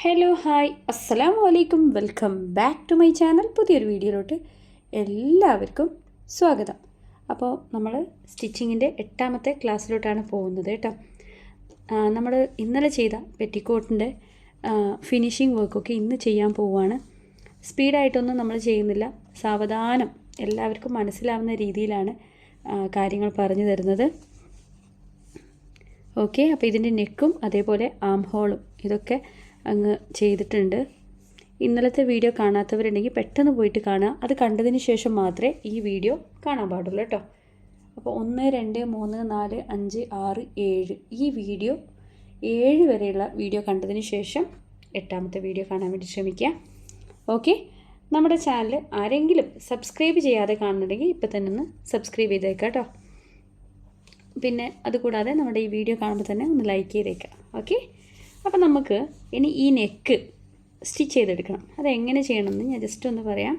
Hello hi അസ്സലാമു അലൈക്കും welcome back to my channel പുതിയൊരു വീഡിയോയിലോട്ട് എല്ലാവർക്കും സ്വാഗതം. അപ്പോൾ നമ്മൾ സ്റ്റിച്ചിങ്ങിന്റെ എട്ടാമത്തെ ക്ലാസ്സിലോട്ടാണ് പോകുന്നത് കേട്ടോ. നമ്മൾ ഇന്നലെ ചെയ്ത പെറ്റിക്കോട്ടിന്റെ ഫിനിഷിംഗ് വർക്കൊക്കെ ഇന്ന് ചെയ്യാൻ പോവുകയാണ്. സ്പീഡായിട്ടൊന്നും നമ്മൾ ചെയ്യുന്നില്ല. സാവധാനം എല്ലാവർക്കും മനസ്സിലാവുന്ന രീതിയിലാണ് കാര്യങ്ങൾ പറഞ്ഞു തരുന്നത്. ഓക്കെ അപ്പോൾ ഇതിന്റെ നെക്കും അതേപോലെ ആം ഹോളും ഇതൊക്കെ അങ്ങ് ചെയ്തിട്ടുണ്ട്. ഇന്നലത്തെ വീഡിയോ കാണാത്തവരുണ്ടെങ്കിൽ പെട്ടെന്ന് പോയിട്ട് കാണുക. അത് കണ്ടതിന് ശേഷം മാത്രമേ ഈ വീഡിയോ കാണാൻ പാടുള്ളൂ കേട്ടോ. അപ്പോൾ ഒന്ന് രണ്ട് മൂന്ന് നാല് അഞ്ച് ആറ് ഏഴ് ഈ വീഡിയോ ഏഴ് വരെയുള്ള വീഡിയോ കണ്ടതിന് ശേഷം എട്ടാമത്തെ വീഡിയോ കാണാൻ വേണ്ടി ശ്രമിക്കുക. ഓക്കെ? നമ്മുടെ ചാനൽ ആരെങ്കിലും സബ്സ്ക്രൈബ് ചെയ്യാതെ കാണുന്നുണ്ടെങ്കിൽ ഇപ്പം തന്നെ ഒന്ന് സബ്സ്ക്രൈബ് ചെയ്തേക്കാം കേട്ടോ. പിന്നെ അതുകൂടാതെ നമ്മുടെ ഈ വീഡിയോ കാണുമ്പോൾ തന്നെ ഒന്ന് ലൈക്ക് ചെയ്തേക്കാം. ഓക്കെ? അപ്പോൾ നമുക്ക് ഇനി ഈ നെക്ക് സ്റ്റിച്ച് ചെയ്തെടുക്കണം. അതെങ്ങനെ ചെയ്യണമെന്ന് ഞാൻ ജസ്റ്റ് ഒന്ന് പറയാം.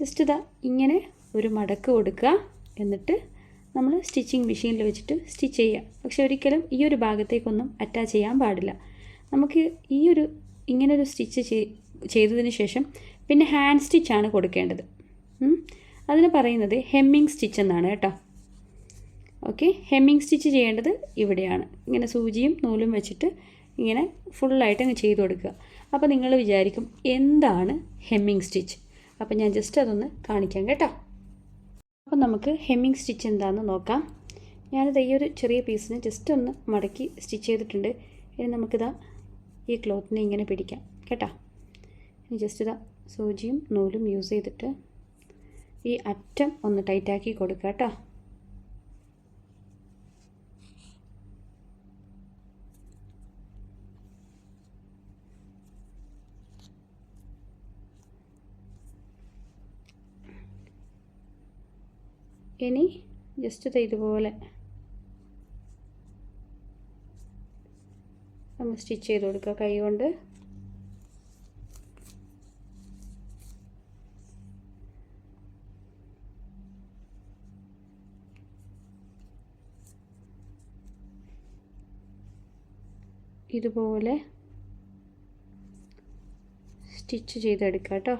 ജസ്റ്റ് ഇതാ ഇങ്ങനെ ഒരു മടക്ക് കൊടുക്കുക. എന്നിട്ട് നമ്മൾ സ്റ്റിച്ചിങ് മെഷീനിൽ വെച്ചിട്ട് സ്റ്റിച്ച് ചെയ്യുക പക്ഷെ ഒരിക്കലും ഈ ഒരു ഭാഗത്തേക്കൊന്നും അറ്റാച്ച് ചെയ്യാൻ പാടില്ല. നമുക്ക് ഈ ഒരു ഇങ്ങനൊരു സ്റ്റിച്ച് ചെയ്തതിന് ശേഷം പിന്നെ ഹാൻഡ് സ്റ്റിച്ചാണ് കൊടുക്കേണ്ടത്. അതിന് പറയുന്നത് ഹെമ്മിങ് സ്റ്റിച്ച് എന്നാണ് കേട്ടോ. ഓക്കെ ഹെമ്മിങ് സ്റ്റിച്ച് ചെയ്യേണ്ടത് ഇവിടെയാണ്. ഇങ്ങനെ സൂചിയും നൂലും വെച്ചിട്ട് ഇങ്ങനെ ഫുള്ളായിട്ട് അങ്ങ് ചെയ്ത് കൊടുക്കുക. അപ്പോൾ നിങ്ങൾ വിചാരിക്കും എന്താണ് ഹെമ്മിങ് സ്റ്റിച്ച് അപ്പോൾ ഞാൻ ജസ്റ്റ് അതൊന്ന് കാണിക്കാം കേട്ടോ. അപ്പോൾ നമുക്ക് ഹെമ്മിങ് സ്റ്റിച്ച് എന്താണെന്ന് നോക്കാം. ഞാനിത് ഈ ഒരു ചെറിയ പീസിന് ജസ്റ്റ് ഒന്ന് മടക്കി സ്റ്റിച്ച് ചെയ്തിട്ടുണ്ട്. ഇനി നമുക്കിതാ ഈ ക്ലോത്തിനെ ഇങ്ങനെ പിടിക്കാം കേട്ടോ. ഇനി ജസ്റ്റ് ഇതാ സൂചിയും നൂലും യൂസ് ചെയ്തിട്ട് ഈ അറ്റം ഒന്ന് ടൈറ്റാക്കി കൊടുക്കുക കേട്ടോ. ഇനി ജസ്റ്റ് ഇതുപോലെ നമ്മൾ സ്റ്റിച്ച് ചെയ്ത് കൊടുക്കുക കൈ കൊണ്ട്. ഇതുപോലെ സ്റ്റിച്ച് ചെയ്തെടുക്കാം കേട്ടോ.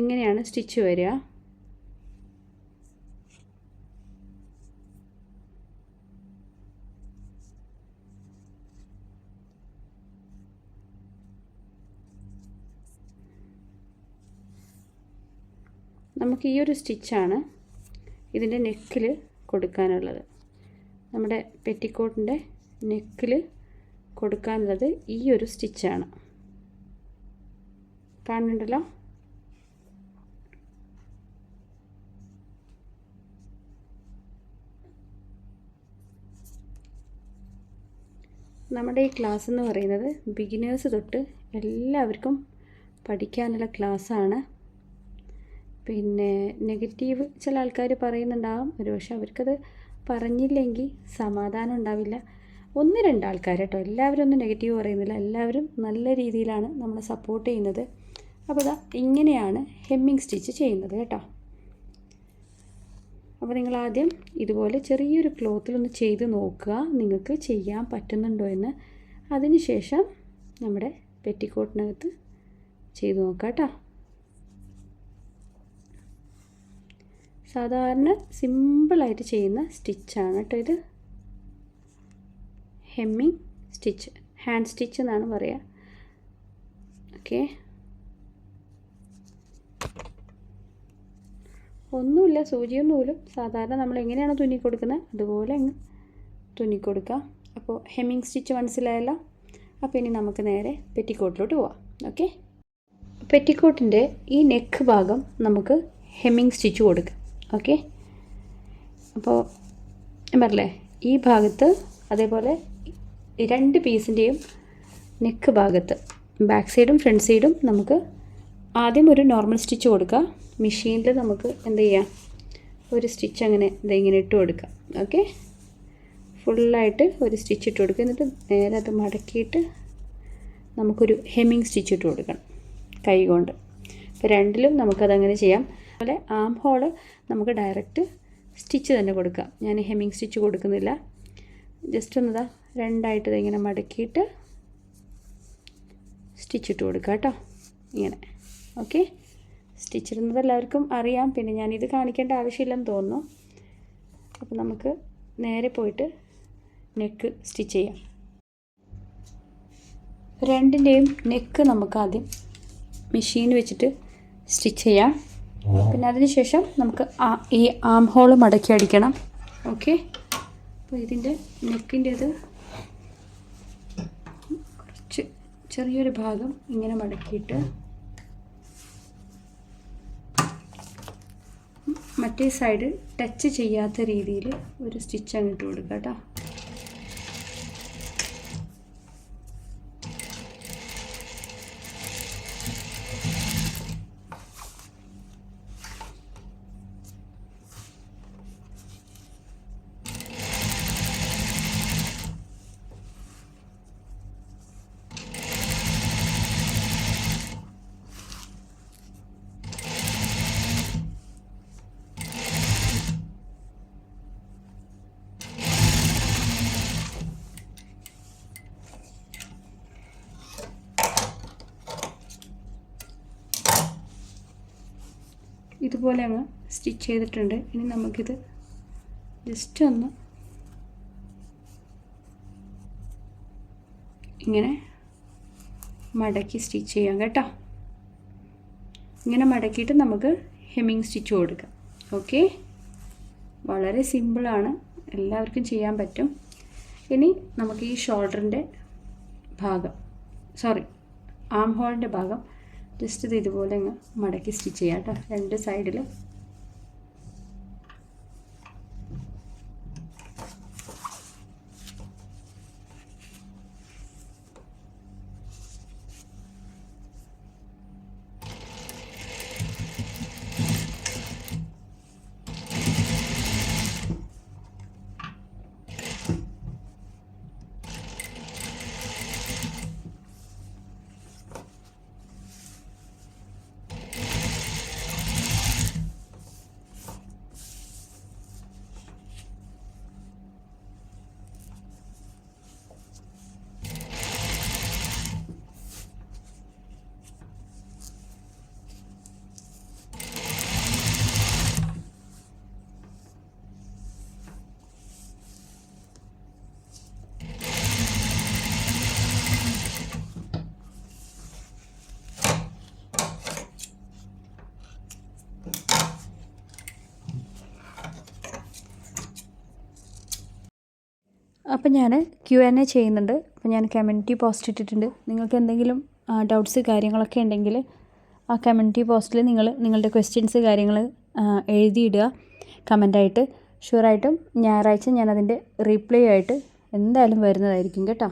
ഇങ്ങനെയാണ് സ്റ്റിച്ച് വരിക. നമുക്ക് ഈ ഒരു സ്റ്റിച്ചാണ് ഇതിന്റെ നെക്കിൽ കൊടുക്കാനുള്ളത്. നമ്മുടെ പെറ്റിക്കോട്ടിന്റെ നെക്കിൽ കൊടുക്കാനുള്ളത് ഈ ഒരു സ്റ്റിച്ചാണ് കാണുന്നുണ്ടല്ലോ? നമ്മുടെ ഈ ക്ലാസ് എന്ന് പറയുന്നത് ബിഗിനേഴ്സ് തൊട്ട് എല്ലാവർക്കും പഠിക്കാനുള്ള ക്ലാസ്സാണ് പിന്നെ നെഗറ്റീവ് ചില ആൾക്കാർ പറയുന്നുണ്ടാവും. ഒരുപക്ഷെ അവർക്കത് പറഞ്ഞില്ലെങ്കിൽ സമാധാനം ഉണ്ടാവില്ല. ഒന്ന് രണ്ട് ആൾക്കാർ കേട്ടോ. എല്ലാവരും ഒന്നും നെഗറ്റീവ് പറയുന്നില്ല. എല്ലാവരും നല്ല രീതിയിലാണ് നമ്മളെ സപ്പോർട്ട് ചെയ്യുന്നത്. അപ്പോൾ ഇതാ ഇങ്ങനെയാണ് ഹെമ്മിങ് സ്റ്റിച്ച് ചെയ്യുന്നത് കേട്ടോ. അപ്പോൾ നിങ്ങൾ ആദ്യം ഇതുപോലെ ചെറിയൊരു ക്ലോത്തിൽ ഒന്ന് ചെയ്ത് നോക്കുക. നിങ്ങൾക്ക് ചെയ്യാൻ പറ്റുന്നുണ്ടോ എന്ന്. അതിനുശേഷം നമ്മുടെ പെറ്റിക്കോട്ടിനകത്ത് ചെയ്ത് നോക്കുക കേട്ടോ. സാധാരണ സിമ്പിളായിട്ട് ചെയ്യുന്ന സ്റ്റിച്ചാണ് കേട്ടോ ഇത്. ഹെമ്മിങ് സ്റ്റിച്ച് ഹാൻഡ് സ്റ്റിച്ച് എന്നാണ് പറയുക. ഓക്കെ ഒന്നുമില്ല സൂചിയും സാധാരണ നമ്മൾ എങ്ങനെയാണ് തുന്നി കൊടുക്കുന്നത്? അതുപോലെ അങ്ങ് തുന്നി കൊടുക്കുക. അപ്പോൾ ഹെമ്മിങ് സ്റ്റിച്ച് മനസ്സിലായല്ലോ? അപ്പോൾ ഇനി നമുക്ക് നേരെ പെറ്റിക്കോട്ടിലോട്ട് പോവാം. ഓക്കെ? പെറ്റിക്കോട്ടിന്റെ ഈ നെക്ക് ഭാഗം നമുക്ക് ഹെമ്മിങ് സ്റ്റിച്ച് കൊടുക്കുക ഓക്കെ? അപ്പോൾ പറഞ്ഞില്ലേ ഈ ഭാഗത്ത് അതേപോലെ രണ്ട് പീസിന്റെയും നെക്ക് ഭാഗത്ത് ബാക്ക് സൈഡും ഫ്രണ്ട് സൈഡും നമുക്ക് ആദ്യം ഒരു നോർമൽ സ്റ്റിച്ച് കൊടുക്കുക. മെഷീനിൽ നമുക്ക് എന്ത് ചെയ്യാം? ഒരു സ്റ്റിച്ച് അങ്ങനെ ഇതിങ്ങനെ ഇട്ട് കൊടുക്കാം ഓക്കെ ഫുള്ളായിട്ട് ഒരു സ്റ്റിച്ച് ഇട്ട് കൊടുക്കുക. എന്നിട്ട് നേരെ അത് മടക്കിയിട്ട് നമുക്കൊരു ഹെമ്മിങ് സ്റ്റിച്ച് ഇട്ട് കൊടുക്കണം കൈ കൊണ്ട്. അപ്പോൾ രണ്ടിലും നമുക്കതങ്ങനെ ചെയ്യാം. അതുപോലെ ആം ഹോൾ നമുക്ക് ഡയറക്റ്റ് സ്റ്റിച്ച് തന്നെ കൊടുക്കാം ഞാൻ ഹെമ്മിങ് സ്റ്റിച്ച് കൊടുക്കുന്നില്ല. ജസ്റ്റ് ഒന്നതാ രണ്ടായിട്ട് ഇതിങ്ങനെ ഇങ്ങനെ മടക്കിയിട്ട് സ്റ്റിച്ച് ഇട്ട് കൊടുക്കുക കേട്ടോ. ഇങ്ങനെ. ഓക്കെ. സ്റ്റിച്ച് ഇടുന്നത് എല്ലാവർക്കും അറിയാം. പിന്നെ ഞാനിത് കാണിക്കേണ്ട ആവശ്യമില്ലെന്ന് തോന്നുന്നു. അപ്പോൾ നമുക്ക് നേരെ പോയിട്ട് നെക്ക് സ്റ്റിച്ച് ചെയ്യാം. രണ്ടിന്റെയും നെക്ക് നമുക്ക് ആദ്യം മെഷീൻ വെച്ചിട്ട് സ്റ്റിച്ച് ചെയ്യാം. പിന്നെ അതിനുശേഷം നമുക്ക് ഈ ആം ഹോൾ മടക്കി അടിക്കണം. ഓക്കെ. അപ്പോൾ ഇതിന്റെ നെക്കിന്റേത് കുറച്ച് ചെറിയൊരു ഭാഗം ഇങ്ങനെ മടക്കിയിട്ട് മറ്റേ സൈഡ് ടച്ച് ചെയ്യാത്ത രീതിയിൽ ഒരു സ്റ്റിച്ച് അങ്ങോട്ട് കൊടുക്കുക കേട്ടോ ഇതുപോലെ അങ്ങ് സ്റ്റിച്ച് ചെയ്തിട്ടുണ്ട്. ഇനി നമുക്കിത് ജസ്റ്റ് ഒന്ന് ഇങ്ങനെ മടക്കി സ്റ്റിച്ച് ചെയ്യാം കേട്ടോ. ഇങ്ങനെ മടക്കിയിട്ട് നമുക്ക് ഹെമ്മിങ് സ്റ്റിച്ച് കൊടുക്കാം. ഓക്കെ? വളരെ സിമ്പിളാണ്. എല്ലാവർക്കും ചെയ്യാൻ പറ്റും. ഇനി നമുക്ക് ഈ ഷോൾഡറിന്റെ ഭാഗം സോറി ആം ഹോളിന്റെ ഭാഗം ജസ്റ്റ് ഇത് ഇതുപോലെ അങ്ങ് മടക്കി സ്റ്റിച്ച് ചെയ്യാം കേട്ടോ. രണ്ട് സൈഡിലും അപ്പം ഞാൻ ക്യു എൻ എ ചെയ്യുന്നുണ്ട്. അപ്പം ഞാൻ കമ്മ്യൂണിറ്റി പോസ്റ്റ് ഇട്ടിട്ടുണ്ട്. നിങ്ങൾക്ക് എന്തെങ്കിലും ഡൗട്ട്സ് കാര്യങ്ങളൊക്കെ ഉണ്ടെങ്കിൽ ആ കമ്മ്യൂണിറ്റി പോസ്റ്റിൽ നിങ്ങൾ നിങ്ങളുടെ ക്വസ്റ്റ്യൻസ് കാര്യങ്ങൾ എഴുതിയിടുക. കമന്റായിട്ട് ഷുവറായിട്ടും ഞായറാഴ്ച ഞാനതിന്റെ റീപ്ലൈ ആയിട്ട് എന്തായാലും വരുന്നതായിരിക്കും കേട്ടോ.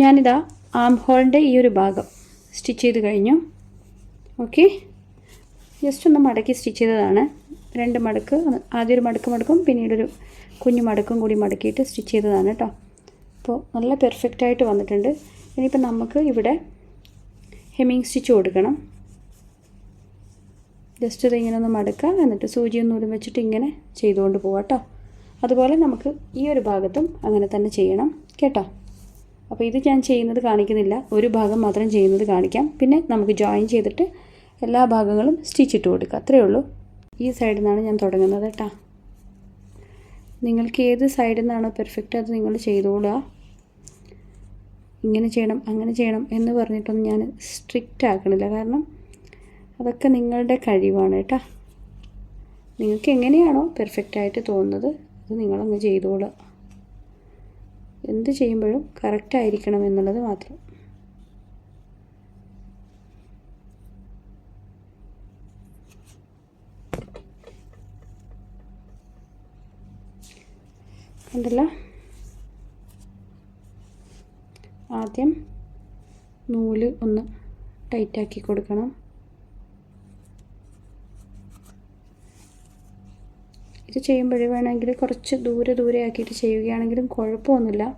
ഞാനിതാ ആം ഹോളിന്റെ ഈ ഒരു ഭാഗം സ്റ്റിച്ച് ചെയ്ത് കഴിഞ്ഞു. ഓക്കെ ജസ്റ്റ് ഒന്ന് മടക്കി സ്റ്റിച്ച് ചെയ്തതാണ്. രണ്ട് മടക്ക് ആദ്യം ഒരു മടക്ക് മടക്കും പിന്നീടൊരു കുഞ്ഞു മടക്കും കൂടി മടക്കിയിട്ട് സ്റ്റിച്ച് ചെയ്തതാണ് കേട്ടോ അപ്പോൾ നല്ല പെർഫെക്റ്റ് ആയിട്ട് വന്നിട്ടുണ്ട്. ഇനിയിപ്പോൾ നമുക്ക് ഇവിടെ ഹെമ്മിങ് സ്റ്റിച്ച് കൊടുക്കണം. ജസ്റ്റ് ഇത് ഇങ്ങനെ ഒന്ന് മടക്കുക എന്നിട്ട് സൂചി ഒന്നുകൂടി വെച്ചിട്ട് ഇങ്ങനെ ചെയ്തുകൊണ്ട് പോവാം കേട്ടോ അതുപോലെ നമുക്ക് ഈ ഒരു ഭാഗത്തും അങ്ങനെ തന്നെ ചെയ്യണം. കേട്ടോ? അപ്പോൾ ഇത് ഞാൻ ചെയ്യുന്നത് കാണിക്കുന്നില്ല. ഒരു ഭാഗം മാത്രം ചെയ്യുന്നത് കാണിക്കാം. പിന്നെ നമുക്ക് ജോയിൻ ചെയ്തിട്ട് എല്ലാ ഭാഗങ്ങളും സ്റ്റിച്ച് ഇട്ട് കൊടുക്കുക. അത്രയേ ഉള്ളൂ. ഈ സൈഡിൽ നിന്നാണ് ഞാൻ തുടങ്ങുന്നത് കേട്ടോ. നിങ്ങൾക്ക് ഏത് സൈഡിൽ നിന്നാണോ പെർഫെക്റ്റ് അത് നിങ്ങൾ ചെയ്തോളുക ഇങ്ങനെ ചെയ്യണം അങ്ങനെ ചെയ്യണം എന്ന് പറഞ്ഞിട്ടൊന്നും ഞാൻ സ്ട്രിക്റ്റ് ആക്കണില്ല. കാരണം അതൊക്കെ നിങ്ങളുടെ കഴിവാണ് കേട്ടോ. നിങ്ങൾക്ക് എങ്ങനെയാണോ പെർഫെക്റ്റ് ആയിട്ട് തോന്നുന്നത് അത് നിങ്ങളങ്ങ് ചെയ്തോളുക എന്ത് ചെയ്യുമ്പോഴും കറക്റ്റ് ആയിരിക്കണം എന്നുള്ളത് മാത്രം. കണ്ടല്ലോ? ആദ്യം നൂൽ ഒന്ന് ടൈറ്റാക്കി കൊടുക്കണം. ഇത് ചെയ്യുമ്പോഴേ വേണമെങ്കിൽ കുറച്ച് ദൂരെ ദൂരെ ആക്കിയിട്ട് ചെയ്യുകയാണെങ്കിലും കുഴപ്പമൊന്നുമില്ല.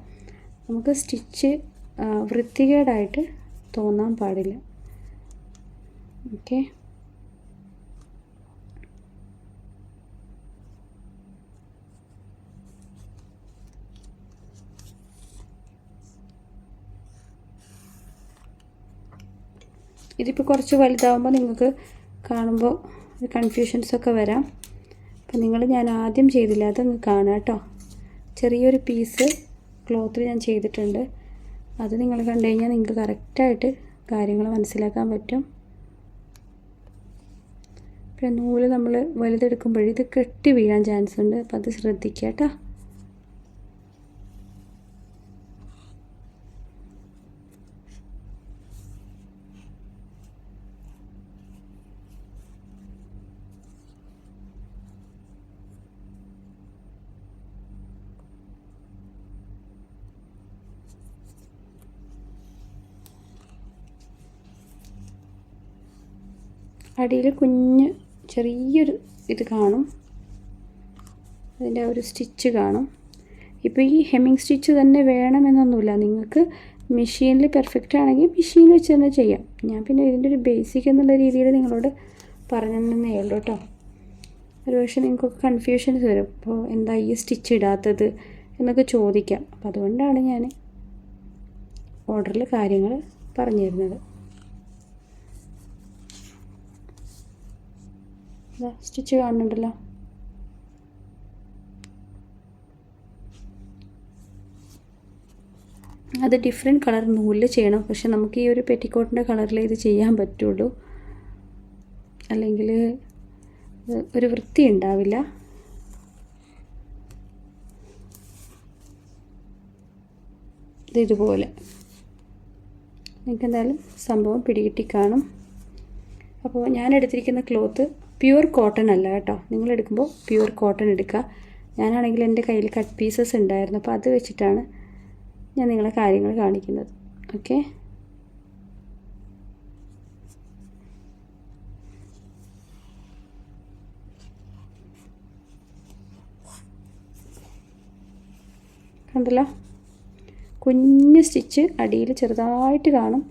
നമുക്ക് സ്റ്റിച്ച് വൃത്തികേടായിട്ട് തോന്നാൻ പാടില്ല. ഓക്കെ. ഇതിപ്പോൾ കുറച്ച് വലുതാവുമ്പോൾ നിങ്ങൾക്ക് കാണുമ്പോൾ കൺഫ്യൂഷൻസൊക്കെ വരാം. അപ്പം നിങ്ങൾ ഞാൻ ആദ്യം ചെയ്തില്ല. അതൊന്ന് കാണാം കേട്ടോ. ചെറിയൊരു പീസ് ക്ലോത്തിൽ ഞാൻ ചെയ്തിട്ടുണ്ട്. അത് നിങ്ങൾ കണ്ടു കഴിഞ്ഞാൽ നിങ്ങൾക്ക് കറക്റ്റായിട്ട് കാര്യങ്ങൾ മനസ്സിലാക്കാൻ പറ്റും. പിന്നെ നൂൽ നമ്മൾ വലുതെടുക്കുമ്പോഴേ ഇത് കെട്ടി വീഴാൻ ചാൻസ് ഉണ്ട്. അപ്പം അത് ശ്രദ്ധിക്കുക കേട്ടോ. അടിയിൽ കുഞ്ഞ് ചെറിയൊരു ഇത് കാണും. അതിന്റെ ഒരു സ്റ്റിച്ച് കാണും. ഇപ്പോൾ ഈ ഹെമ്മിങ് സ്റ്റിച്ച് തന്നെ വേണമെന്നൊന്നുമില്ല. നിങ്ങൾക്ക് മെഷീനിൽ പെർഫെക്റ്റ് ആണെങ്കിൽ മെഷീൻ വെച്ച് തന്നെ ചെയ്യാം. ഞാൻ പിന്നെ ഇതിന്റെ ഒരു ബേസിക് എന്നുള്ള രീതിയിൽ നിങ്ങളോട് പറഞ്ഞു തന്നേ ഉള്ളൂ കേട്ടോ. ഒരു പക്ഷേ നിങ്ങൾക്കൊക്കെ കൺഫ്യൂഷൻസ് വരും. അപ്പോൾ എന്താ ഈ സ്റ്റിച്ച് ഇടാത്തത് എന്നൊക്കെ ചോദിക്കാം. അപ്പോൾ അതുകൊണ്ടാണ് ഞാൻ ഓർഡറിൽ കാര്യങ്ങൾ പറഞ്ഞു തരുന്നത് സ്റ്റിച്ച് കാണുന്നുണ്ടല്ലോ അത് ഡിഫറെന്റ് കളർ നൂലിൽ ചെയ്യണം. പക്ഷെ നമുക്ക് ഈ ഒരു പെറ്റിക്കോട്ടിന്റെ കളറിൽ ഇത് ചെയ്യാൻ പറ്റുള്ളൂ. അല്ലെങ്കിൽ ഒരു വൃത്തി ഉണ്ടാവില്ല. ഇത് ഇതുപോലെ. നിങ്ങൾക്ക് എന്തായാലും സംഭവം പിടികിട്ടി കാണും. അപ്പോൾ ഞാൻ എടുത്തിരിക്കുന്ന ക്ലോത്ത് പ്യുവർ കോട്ടൺ അല്ല കേട്ടോ. നിങ്ങൾ എടുക്കുമ്പോൾ പ്യുവർ കോട്ടൺ എടുക്കുക. ഞാനാണെങ്കിൽ എന്റെ കയ്യിൽ കട്ട് പീസസ് ഉണ്ടായിരുന്നു. അപ്പോൾ അത് വെച്ചിട്ടാണ് ഞാൻ നിങ്ങളെ കാര്യങ്ങൾ കാണിക്കുന്നത്. ഓക്കെ? കണ്ടല്ലോ? കുഞ്ഞ് സ്റ്റിച്ച് അടിയിൽ ചെറുതായിട്ട് കാണും.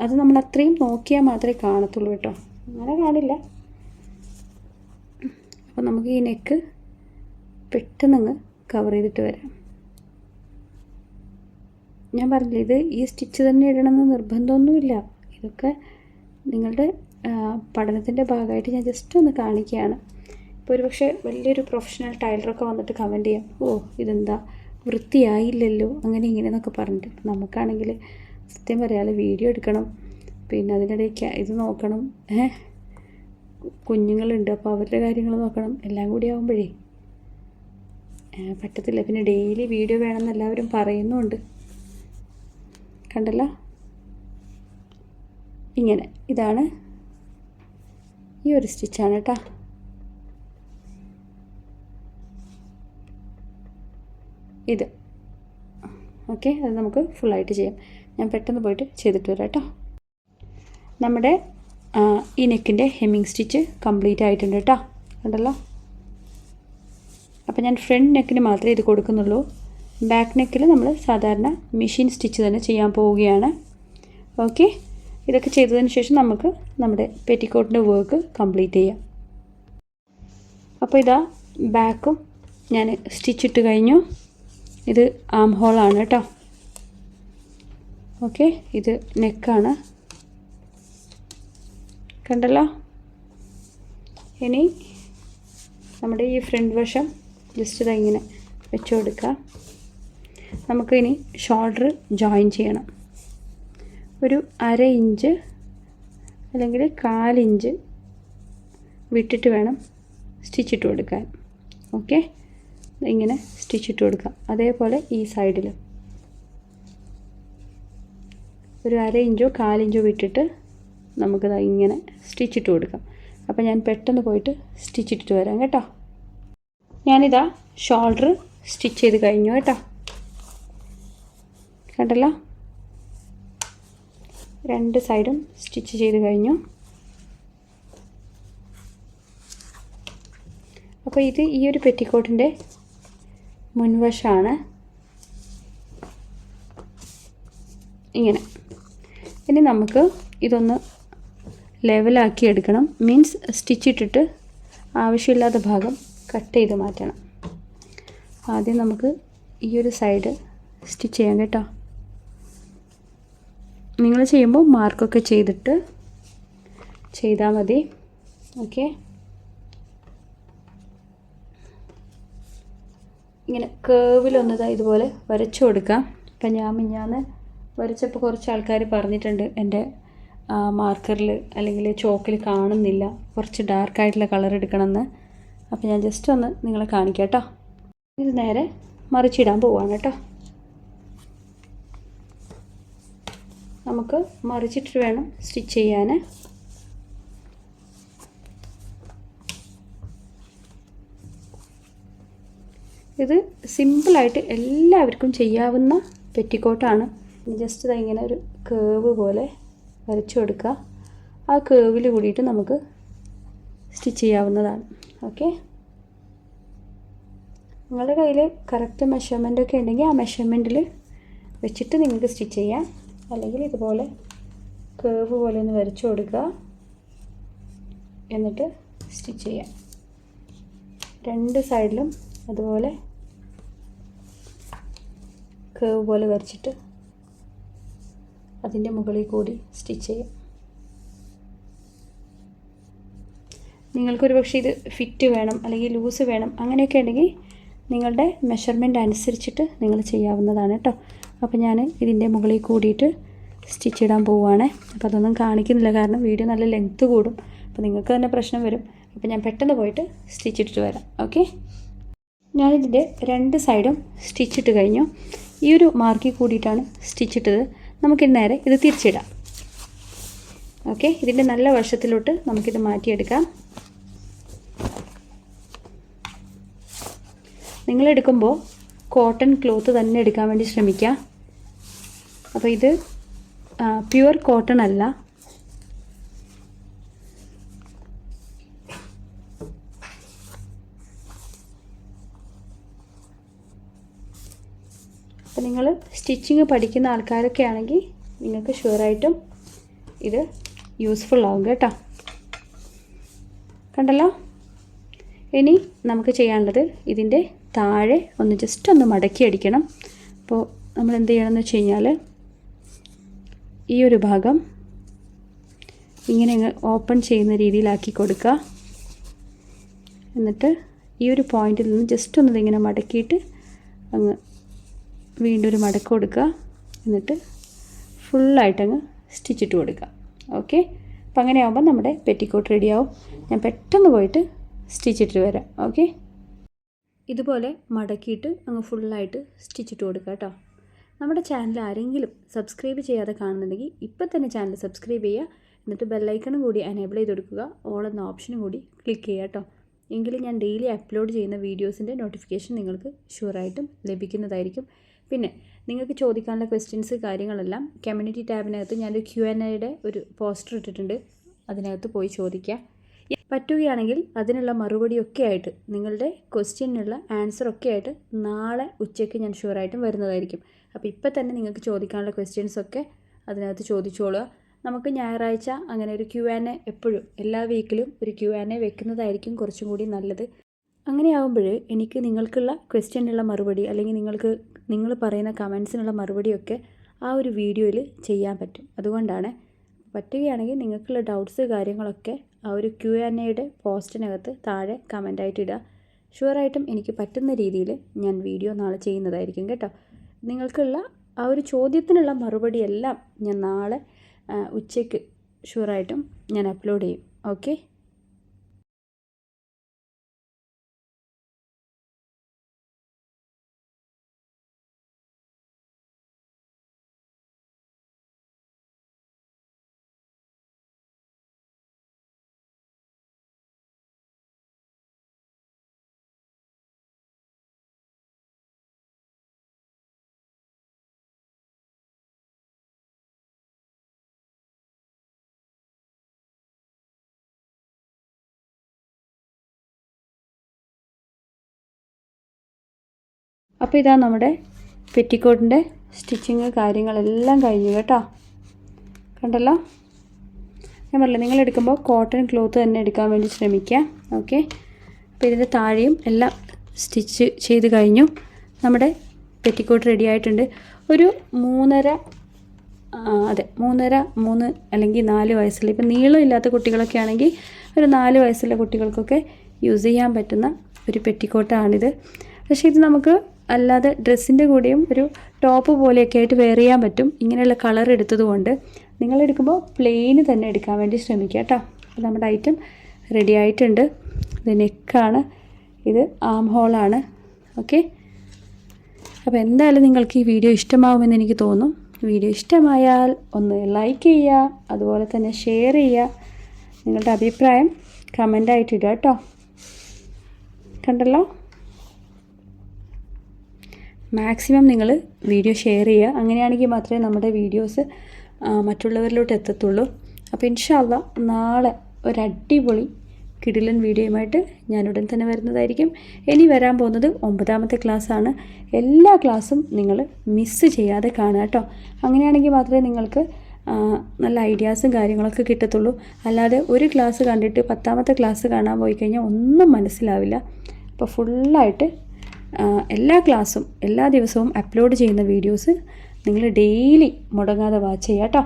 അത് നമ്മൾ അത്രയും നോക്കിയാൽ മാത്രമേ കാണത്തുള്ളൂ കേട്ടോ. അങ്ങനെ കാണില്ല. അപ്പോൾ നമുക്ക് ഈ നെക്ക് പെട്ടെന്ന് കവർ ചെയ്തിട്ട് വരാം. ഞാൻ പറഞ്ഞില്ല ഇത് ഈ സ്റ്റിച്ച് തന്നെ ഇടണമെന്ന് നിർബന്ധമൊന്നുമില്ല. ഇതൊക്കെ നിങ്ങളുടെ പഠനത്തിന്റെ ഭാഗമായിട്ട് ഞാൻ ജസ്റ്റ് ഒന്ന് കാണിക്കുകയാണ്. ഇപ്പോൾ ഒരു പക്ഷേ വലിയൊരു പ്രൊഫഷണൽ ടൈലറൊക്കെ വന്നിട്ട് കമന്റ് ചെയ്യാം ഓ ഇതെന്താ? വൃത്തിയായില്ലല്ലോ? അങ്ങനെ ഇങ്ങനെ എന്നൊക്കെ പറഞ്ഞിട്ട് നമുക്കാണെങ്കിൽ സത്യം പറയാതെ വീഡിയോ എടുക്കണം പിന്നെ അതിനിടയ്ക്ക് ഇത് നോക്കണം ഏഹ്? കുഞ്ഞുങ്ങളുണ്ട്. അപ്പോൾ അവരുടെ കാര്യങ്ങൾ നോക്കണം. എല്ലാം കൂടി ആകുമ്പോഴേ പറ്റത്തില്ല. പിന്നെ ഡെയിലി വീഡിയോ വേണമെന്ന് എല്ലാവരും പറയുന്നുണ്ട്. കണ്ടല്ലോ? ഇങ്ങനെ. ഇതാണ് ഈ ഒരു സ്റ്റിച്ചാണ് കേട്ടോ ഇത്. ഓക്കെ. അത് നമുക്ക് ഫുള്ളായിട്ട് ചെയ്യാം. ഞാൻ പെട്ടെന്ന് പോയിട്ട് ചെയ്തിട്ട് വരാം കേട്ടോ നമ്മുടെ ഈ നെക്കിന്റെ ഹെമ്മിങ് സ്റ്റിച്ച് കംപ്ലീറ്റ് ആയിട്ടുണ്ട് കേട്ടോ. കണ്ടല്ലോ? അപ്പോൾ ഞാൻ ഫ്രണ്ട് നെക്കിന് മാത്രമേ ഇത് കൊടുക്കുന്നുള്ളൂ. ബാക്ക് നെക്കിൽ നമ്മൾ സാധാരണ മെഷീൻ സ്റ്റിച്ച് തന്നെ ചെയ്യാൻ പോവുകയാണ്. ഓക്കെ? ഇതൊക്കെ ചെയ്തതിന് ശേഷം നമുക്ക് നമ്മുടെ പെറ്റിക്കോട്ടിന്റെ വർക്ക് കംപ്ലീറ്റ് ചെയ്യാം. അപ്പോൾ ഇതാ ബാക്കും ഞാൻ സ്റ്റിച്ച് ഇട്ട് കഴിഞ്ഞു. ഇത് ആം ഹോളാണ് കേട്ടോ. ഓക്കെ? ഇത് നെക്കാണ് കണ്ടല്ലോ? ഇനി നമ്മുടെ ഈ ഫ്രണ്ട് വശം ജസ്റ്റ് ഇത് ഇങ്ങനെ വെച്ച് കൊടുക്കുക നമുക്ക് ഇനി ഷോൾഡർ ജോയിൻ ചെയ്യണം. ഒരു അര ഇഞ്ച് അല്ലെങ്കിൽ കാലിഞ്ച് വിട്ടിട്ട് വേണം സ്റ്റിച്ച് ഇട്ട് കൊടുക്കാൻ. ഓക്കെ ഇങ്ങനെ സ്റ്റിച്ച് ഇട്ട് കൊടുക്കാം അതേപോലെ ഈ സൈഡിലും ഒരു അര ഇഞ്ചോ കാലിഞ്ചോ വിട്ടിട്ട് നമുക്കത് ഇങ്ങനെ സ്റ്റിച്ച് ഇട്ട് കൊടുക്കാം. അപ്പോൾ ഞാൻ പെട്ടെന്ന് പോയിട്ട് സ്റ്റിച്ച് ഇട്ടിട്ട് വരാം കേട്ടോ. ഞാനിതാ ഷോൾഡർ സ്റ്റിച്ച് ചെയ്ത് കഴിഞ്ഞു കേട്ടോ. കണ്ടല്ലോ? രണ്ട് സൈഡും സ്റ്റിച്ച് ചെയ്ത് കഴിഞ്ഞു. അപ്പോൾ ഇത് ഈ ഒരു പെറ്റിക്കോട്ടിന്റെ മുൻവശമാണ് ഇങ്ങനെ. ഇനി നമുക്ക് ഇതൊന്ന് ലെവലാക്കി എടുക്കണം. മീൻസ് സ്റ്റിച്ച് ഇട്ടിട്ട് ആവശ്യമില്ലാത്ത ഭാഗം കട്ട് ചെയ്ത് മാറ്റണം. ആദ്യം നമുക്ക് ഈ ഒരു സൈഡ് സ്റ്റിച്ച് ചെയ്യാം കേട്ടോ. നിങ്ങൾ ചെയ്യുമ്പോൾ മാർക്കൊക്കെ ചെയ്തിട്ട് ചെയ്താൽ മതി. ഓക്കെ ഇങ്ങനെ കേവിലൊന്നത് ഇതുപോലെ വരച്ചു കൊടുക്കാം. ഇപ്പം ഞാൻ മിഞ്ഞാന്ന് വരച്ചപ്പോൾ കുറച്ച് ആൾക്കാർ പറഞ്ഞിട്ടുണ്ട് എന്റെ മാർക്കറിൽ അല്ലെങ്കിൽ ചോക്കിൽ കാണുന്നില്ല. കുറച്ച് ഡാർക്കായിട്ടുള്ള കളർ എടുക്കണമെന്ന്. അപ്പോൾ ഞാൻ ജസ്റ്റ് ഒന്ന് നിങ്ങളെ കാണിക്കാം കേട്ടോ ഇത് നേരെ മറിച്ചിടാൻ പോവാണ് കേട്ടോ നമുക്ക് മറിച്ചിട്ട് വേണം സ്റ്റിച്ച് ചെയ്യാൻ ഇത് സിമ്പിളായിട്ട് എല്ലാവർക്കും ചെയ്യാവുന്ന പെറ്റിക്കോട്ടാണ്. ജസ്റ്റ് ഇതാ ഇങ്ങനെ ഒരു കേവ് പോലെ. വരച്ചു കൊടുക്കുക. ആ കേവിൽ കൂടിയിട്ട് നമുക്ക് സ്റ്റിച്ച് ചെയ്യാവുന്നതാണ്. ഓക്കെ നിങ്ങളുടെ കയ്യിൽ കറക്റ്റ് മെഷർമെന്റ് ഒക്കെ ഉണ്ടെങ്കിൽ ആ മെഷർമെന്റിൽ വെച്ചിട്ട് നിങ്ങൾക്ക് സ്റ്റിച്ച് ചെയ്യാം. അല്ലെങ്കിൽ ഇതുപോലെ കേവ് പോലെ ഒന്ന് വരച്ചു കൊടുക്കുക. എന്നിട്ട് സ്റ്റിച്ച് ചെയ്യാം. രണ്ട് സൈഡിലും അതുപോലെ കേവ് പോലെ വരച്ചിട്ട് അതിന്റെ മുകളിൽ കൂടി സ്റ്റിച്ച് ചെയ്യാം. നിങ്ങൾക്കൊരു പക്ഷേ ഇത് ഫിറ്റ് വേണം അല്ലെങ്കിൽ ലൂസ് വേണം അങ്ങനെയൊക്കെ ഉണ്ടെങ്കിൽ നിങ്ങളുടെ മെഷർമെന്റ് അനുസരിച്ചിട്ട് നിങ്ങൾ ചെയ്യാവുന്നതാണ് കേട്ടോ അപ്പോൾ ഞാൻ ഇതിന്റെ മുകളിൽ കൂടിയിട്ട് സ്റ്റിച്ച് ഇടാൻ പോവുകയാണേ. അപ്പോൾ അതൊന്നും കാണിക്കുന്നില്ല കാരണം വീഡിയോ നല്ല ലെങ്ത്ത് കൂടും. അപ്പോൾ നിങ്ങൾക്ക് തന്നെ പ്രശ്നം വരും. അപ്പോൾ ഞാൻ പെട്ടെന്ന് പോയിട്ട് സ്റ്റിച്ച് ഇട്ടിട്ട് വരാം. ഓക്കെ? ഞാനിതിന്റെ രണ്ട് സൈഡും സ്റ്റിച്ചിട്ട് കഴിഞ്ഞു. ഈ ഒരു മാർക്കിൽ കൂടിയിട്ടാണ് സ്റ്റിച്ച് നമുക്കിത് നേരെ ഇത് തിരിച്ചിടാം. ഓക്കെ ഇതിന്റെ നല്ല വശത്തിലോട്ട് നമുക്കിത് മാറ്റിയെടുക്കാം. നിങ്ങളെടുക്കുമ്പോൾ കോട്ടൺ ക്ലോത്ത് തന്നെ എടുക്കാൻ വേണ്ടി ശ്രമിക്കുക. അപ്പോൾ ഇത് പ്യുവർ കോട്ടൺ അല്ല. അപ്പോൾ നിങ്ങൾ സ്റ്റിച്ചിങ് പഠിക്കുന്ന ആൾക്കാരൊക്കെ ആണെങ്കിൽ നിങ്ങൾക്ക് ഷുവറായിട്ടും ഇത് യൂസ്ഫുൾ ആവും കേട്ടോ. കണ്ടല്ലോ? ഇനി നമുക്ക് ചെയ്യാനുള്ളത് ഇതിന്റെ താഴെ ഒന്ന് ജസ്റ്റ് ഒന്ന് മടക്കി അടിക്കണം. അപ്പോൾ നമ്മൾ എന്ത് ചെയ്യണമെന്ന് വെച്ച് കഴിഞ്ഞാൽ ഈ ഒരു ഭാഗം ഇങ്ങനെ ഓപ്പൺ ചെയ്യുന്ന രീതിയിലാക്കി കൊടുക്കുക. എന്നിട്ട് ഈ ഒരു പോയിന്റിൽ നിന്ന് ജസ്റ്റ് ഒന്ന് മടക്കിയിട്ട് അങ്ങ് വീണ്ടും ഒരു മടക്ക് കൊടുക്കുക. എന്നിട്ട് ഫുള്ളായിട്ടങ്ങ് സ്റ്റിച്ചിട്ട് കൊടുക്കുക. ഓക്കെ അപ്പം അങ്ങനെ ആകുമ്പോൾ നമ്മുടെ പെറ്റിക്കോട്ട് റെഡിയാവും. ഞാൻ പെട്ടെന്ന് പോയിട്ട് സ്റ്റിച്ചിട്ട് വരാം. ഓക്കെ ഇതുപോലെ മടക്കിയിട്ട് അങ്ങ് ഫുള്ളായിട്ട് സ്റ്റിച്ചിട്ട് കൊടുക്കുക കേട്ടോ. നമ്മുടെ ചാനൽ ആരെങ്കിലും സബ്സ്ക്രൈബ് ചെയ്യാതെ കാണുന്നുണ്ടെങ്കിൽ ഇപ്പം തന്നെ ചാനൽ സബ്സ്ക്രൈബ് ചെയ്യുക. എന്നിട്ട് ബെല്ലൈക്കണും കൂടി എനേബിൾ ചെയ്ത് കൊടുക്കുക. ഓൾ എന്ന ഓപ്ഷനും കൂടി ക്ലിക്ക് ചെയ്യുക കേട്ടോ. എങ്കിൽ ഞാൻ ഡെയിലി അപ്ലോഡ് ചെയ്യുന്ന വീഡിയോസിന്റെ നോട്ടിഫിക്കേഷൻ നിങ്ങൾക്ക് ഷുവറായിട്ടും ലഭിക്കുന്നതായിരിക്കും. പിന്നെ നിങ്ങൾക്ക് ചോദിക്കാനുള്ള ക്വസ്റ്റ്യൻസ് കാര്യങ്ങളെല്ലാം കമ്മ്യൂണിറ്റി ടാബിനകത്ത് ഞാനൊരു ക്യു എൻ ഐയുടെ ഒരു പോസ്റ്റർ ഇട്ടിട്ടുണ്ട്. അതിനകത്ത് പോയി ചോദിക്കുക പറ്റുകയാണെങ്കിൽ അതിനുള്ള മറുപടി ഒക്കെ ആയിട്ട് നിങ്ങളുടെ ക്വസ്റ്റ്യനുള്ള ഒക്കെ ആയിട്ട് നാളെ ഉച്ചയ്ക്ക് ഞാൻ ഷുവറായിട്ടും വരുന്നതായിരിക്കും. അപ്പോൾ ഇപ്പം തന്നെ നിങ്ങൾക്ക് ചോദിക്കാനുള്ള ക്വസ്റ്റ്യൻസൊക്കെ അതിനകത്ത് ചോദിച്ചോളുക. നമുക്ക് ഞായറാഴ്ച അങ്ങനെ ഒരു ക്യു ആൻ എ എപ്പോഴും എല്ലാ വീക്കിലും ഒരു ക്യു ആൻ എ വെക്കുന്നതായിരിക്കും കുറച്ചും കൂടി നല്ലത്. അങ്ങനെയാകുമ്പോൾ എനിക്ക് നിങ്ങൾക്കുള്ള ക്വസ്റ്റ്യനുള്ള മറുപടി അല്ലെങ്കിൽ നിങ്ങൾക്ക് നിങ്ങൾ പറയുന്ന കമൻസിനുള്ള മറുപടിയൊക്കെ ആ ഒരു വീഡിയോയിൽ ചെയ്യാൻ പറ്റും. അതുകൊണ്ടാണ് പറ്റുകയാണെങ്കിൽ നിങ്ങൾക്കുള്ള ഡൗട്ട്സ് കാര്യങ്ങളൊക്കെ ആ ഒരു ക്യു ആൻ എയുടെ പോസ്റ്റിനകത്ത് താഴെ കമന്റായിട്ട് ഇടുക. ഷുവറായിട്ടും എനിക്ക് പറ്റുന്ന രീതിയിൽ ഞാൻ വീഡിയോ നാളെ ചെയ്യുന്നതായിരിക്കും കേട്ടോ. നിങ്ങൾക്കുള്ള ആ ഒരു ചോദ്യത്തിനുള്ള മറുപടിയെല്ലാം ഞാൻ നാളെ ഉച്ചയ്ക്ക് ഷുവറായിട്ടും ഞാൻ അപ്ലോഡ് ചെയ്യും. ഓക്കെ അപ്പോൾ ഇതാ നമ്മുടെ പെറ്റിക്കോട്ടിന്റെ സ്റ്റിച്ചിങ് കാര്യങ്ങളെല്ലാം കഴിഞ്ഞു കേട്ടോ. കണ്ടല്ലോ? ഞാൻ പറഞ്ഞില്ല നിങ്ങൾ എടുക്കുമ്പോൾ കോട്ടൺ ക്ലോത്ത് തന്നെ എടുക്കാൻ വേണ്ടി ശ്രമിക്കുക. ഓക്കെ? അപ്പോൾ ഇതിന്റെ താഴെയും എല്ലാം സ്റ്റിച്ച് ചെയ്ത് കഴിഞ്ഞു. നമ്മുടെ പെറ്റിക്കോട്ട് റെഡി ആയിട്ടുണ്ട്. ഒരു മൂന്നര അതെ മൂന്നര മൂന്ന് അല്ലെങ്കിൽ നാല് വയസ്സുള്ള ഇപ്പം നീളമില്ലാത്ത കുട്ടികളൊക്കെ ആണെങ്കിൽ ഒരു നാല് വയസ്സുള്ള കുട്ടികൾക്കൊക്കെ യൂസ് ചെയ്യാൻ പറ്റുന്ന ഒരു പെറ്റിക്കോട്ടാണിത്. പക്ഷേ ഇത് നമുക്ക് അല്ലാതെ ഡ്രസ്സിന്റെ കൂടെയും ഒരു ടോപ്പ് പോലെയൊക്കെ ആയിട്ട് വെയർ ചെയ്യാൻ പറ്റും. ഇങ്ങനെയുള്ള കളർ എടുത്തതുകൊണ്ട് നിങ്ങൾ എടുക്കുമ്പോൾ പ്ലെയിന് തന്നെ എടുക്കാൻ വേണ്ടി ശ്രമിക്കുക കേട്ടോ. അപ്പോൾ നമ്മുടെ ഐറ്റം റെഡി ആയിട്ടുണ്ട്. ഇത് നെക്കാണ് ഇത് ആം ഹോളാണ് ഓക്കെ അപ്പോൾ എന്തായാലും നിങ്ങൾക്ക് ഈ വീഡിയോ ഇഷ്ടമാവുമെന്ന് എനിക്ക് തോന്നും. വീഡിയോ ഇഷ്ടമായാൽ ഒന്ന് ലൈക്ക് ചെയ്യുക അതുപോലെ തന്നെ ഷെയർ ചെയ്യുക. നിങ്ങളുടെ അഭിപ്രായം കമന്റായിട്ട് ഇടുക കേട്ടോ. കണ്ടല്ലോ? മാക്സിമം നിങ്ങൾ വീഡിയോ ഷെയർ ചെയ്യുക. അങ്ങനെയാണെങ്കിൽ മാത്രമേ നമ്മുടെ വീഡിയോസ് മറ്റുള്ളവരിലോട്ട് എത്തത്തുള്ളൂ. അപ്പോൾ ഇൻഷാല്ല നാളെ ഒരു അടിപൊളി കിടിലൻ വീഡിയോയുമായിട്ട് ഞാനുടൻ തന്നെ വരുന്നതായിരിക്കും. ഇനി വരാൻ പോകുന്നത് ഒമ്പതാമത്തെ ക്ലാസ്സാണ്. എല്ലാ ക്ലാസ്സും നിങ്ങൾ മിസ്സ് ചെയ്യാതെ കാണുക കേട്ടോ. അങ്ങനെയാണെങ്കിൽ മാത്രമേ നിങ്ങൾക്ക് നല്ല ഐഡിയാസും കാര്യങ്ങളൊക്കെ കിട്ടത്തുള്ളൂ. അല്ലാതെ ഒരു ക്ലാസ് കണ്ടിട്ട് പത്താമത്തെ ക്ലാസ് കാണാൻ പോയി കഴിഞ്ഞാൽ ഒന്നും മനസ്സിലാവില്ല. അപ്പോൾ ഫുള്ളായിട്ട് എല്ലാ ക്ലാസ്സും എല്ലാ ദിവസവും അപ്ലോഡ് ചെയ്യുന്ന വീഡിയോസ് നിങ്ങൾ ഡെയിലി മുടങ്ങാതെ വാച്ച് ചെയ്യുക കേട്ടോ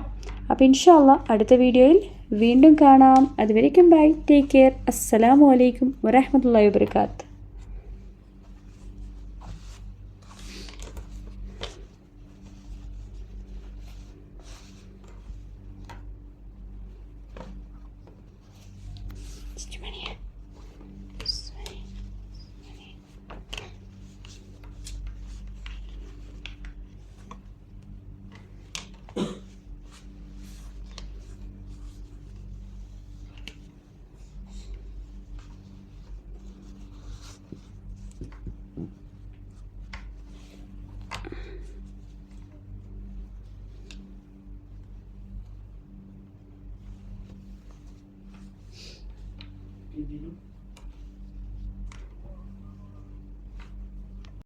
അപ്പോൾ ഇൻഷാല്ല അടുത്ത വീഡിയോയിൽ വീണ്ടും കാണാം. അതുവരേക്കും ബൈ ടേക്ക് കെയർ അസ്സലാമു അലൈക്കും വറഹമത്തല്ലാ വാബർക്കാത്ത് pedido